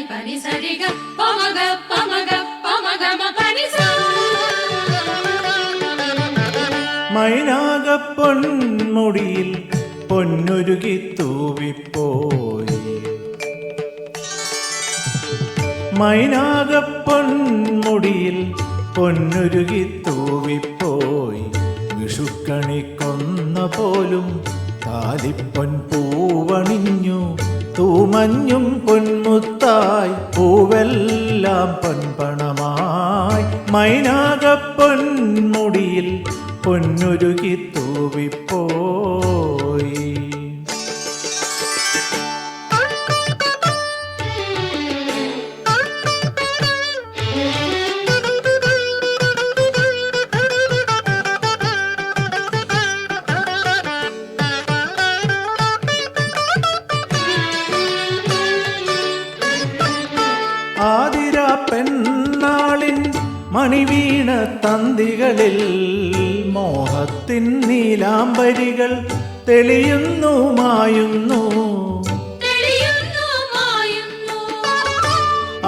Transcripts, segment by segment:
పని సరిగా పమగ పమగ పమగమ పని മൈനാകപ്പൊൺമുടിയിൽ പൊന്നുരുകി തൂവിപ്പോയി. മൈനാകപ്പൊൺമുടിയിൽ പൊന്നുരുകി തൂവിപ്പോയി. വിഷുക്കണി കൊന്ന പോലും താലിപ്പൊൻ പൂവണിഞ്ഞു. തൂമഞ്ഞും പൊന്മുത്തായി പൂവെല്ലാം പൊൻപണമായി മൈനാക പൊന്മുടിയിൽ പൊന്നുരുകി തൂവിപ്പോയി. പെണ്ണാളിൻ മണിവീണ തന്തികളിൽ മോഹത്തിൻ നീലാംബരികൾ തെളിയുന്നു മായുന്നു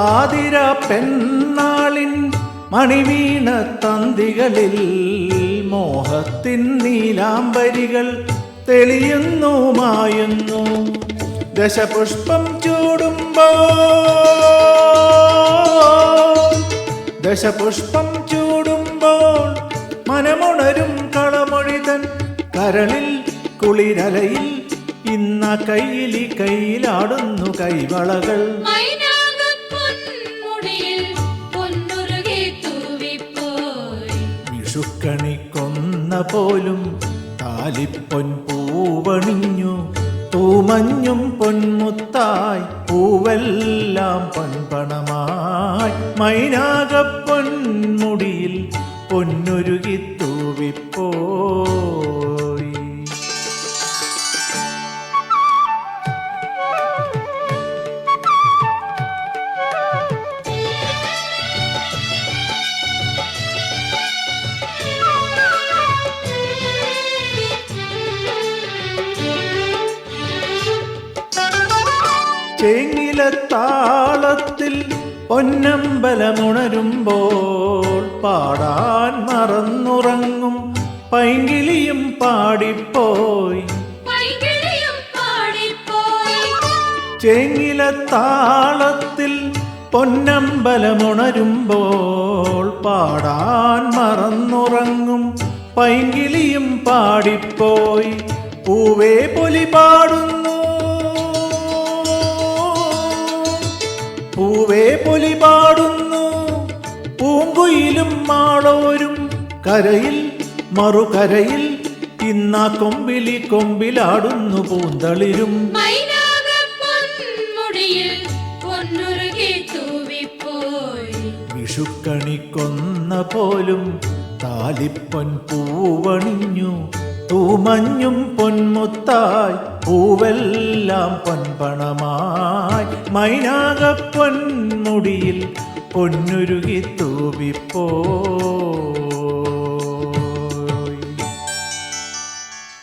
ആതിര പെണ്ണാളിൻ മണിവീണ തന്തികളിൽ മോഹത്തിൻ നീലാംബരികൾ തെളിയുന്നു മായുന്നു ദശപുഷ്പം ചൂടുമ്പോ ദശപുഷ്പം ചൂടുമ്പോൾ മനമുണരും കളമൊഴിതൻ കരളിൽ കുളിരലയിൽ ഇന്ന കയ്യിലി കയ്യിലാടുന്നു കൈവളകൾ. മൈനാകപ്പൊന്മുടിയിൽ പൊന്നുരുകി തൂവിപ്പോയി. വിഷുക്കണി കൊന്ന പോലും താലിപ്പൊൻ പൂവണിഞ്ഞു തൂമഞ്ഞും പൊന്മുത്തായി പൂവെല്ലാം പൊൻപണമായി. മൈനാകപ്പൊന്മുടിയിൽ പൊന്നുരുകി തൂവിപ്പോയി ചേങ്ങിലത്താളത്തിൽ പൊന്നമ്പലമുണരുമ്പോൾ പാടാൻ മറന്നുറങ്ങും. പൈങ്കിളിയും പാടിപ്പോയി. ചേങ്ങിലത്താളത്തിൽ പൊന്നമ്പലമുണരുമ്പോൾ പാടാൻ മറന്നുറങ്ങും. പൈങ്കിളിയും പാടിപ്പോയി. പൂവേ പൊലി പാടുന്നു. പൂങ്കുയിലും മാളോരും കരയിൽ മറുകരയിൽ ഇന്നാ കൊമ്പിലി കൊമ്പിലാടുന്നു പൂന്തളിരും. വിഷുക്കണി കൊന്ന പോലും താലിപ്പൊൻ പൂവണിഞ്ഞു. തൂമഞ്ഞും പൊന്മുത്തായി പൂവെല്ലാം പൊൻപണമായി. മൈനാകപ്പൊന്മുടിയിൽ പൊന്നുരുകി തൂവിപ്പോ